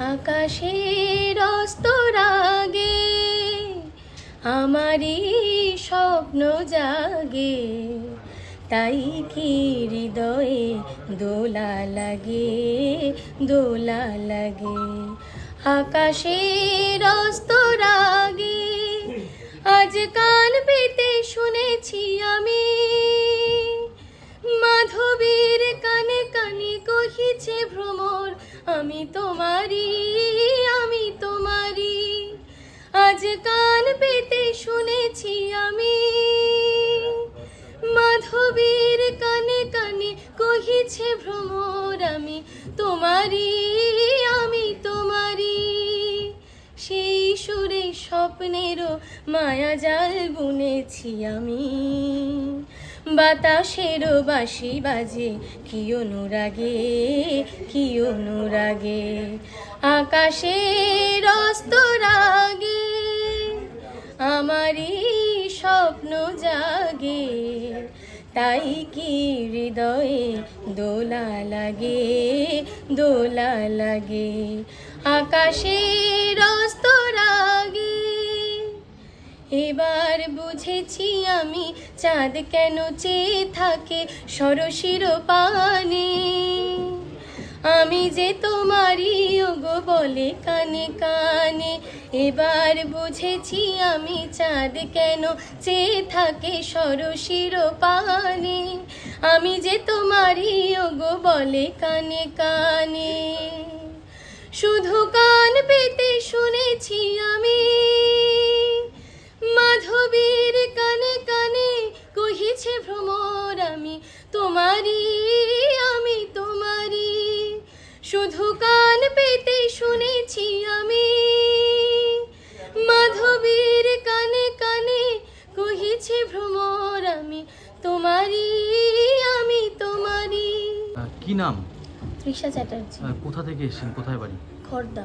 আকাশের অস্তরাগে আমারই স্বপ্ন জাগে, তাই কি হৃদয়ে দোলা লাগে দোলা লাগে? আকাশের অস্তরাগে আজ কান পেতে শুনেছি আমি, মাধবীর কানে কানে কহিছে ভ্রমর আমি তোমারি আমি তোমারি আজ কান পেতে শুনেছি আমি। মাধবীর কানে কানে কহিছে ভ্রমর, আমি তোমারি আমি তোমারি সেই সুরে স্বপ্নেরও মায়াজাল বুনেছি আমি। বাতাসেরও বাঁশি বাজে, কি অনুরাগে কি অনুরাগে? আকাশের অস্তরাগে আমারই স্বপ্ন জাগে, তাই কি হৃদয়ে দোলা লাগে দোলা লাগে? আকাশের এবার বুঝেছি আমি চাঁদ কেন চেয়ে থাকে সরশির পানে। আমি যে তোমারই, ওগো, বলে কানে কানে। এবার বুঝেছি আমি চাঁদ কেন চেয়ে থাকে সরশির পানে। আমি যে তোমারই, ওগো, বলে কানে কানে। শুধু কান পেতে তোমারি আমি তোমারি শুধু কান পেতে শুনেছি আমি। মাধবীর কানে কানে কহিছে ভ্রমর আমি তোমারি আমি তোমারি কি নাম? তৃষা চ্যাটার্জি। কোথা থেকে এসেছেন? কোথায় বাড়ি? খর্দা।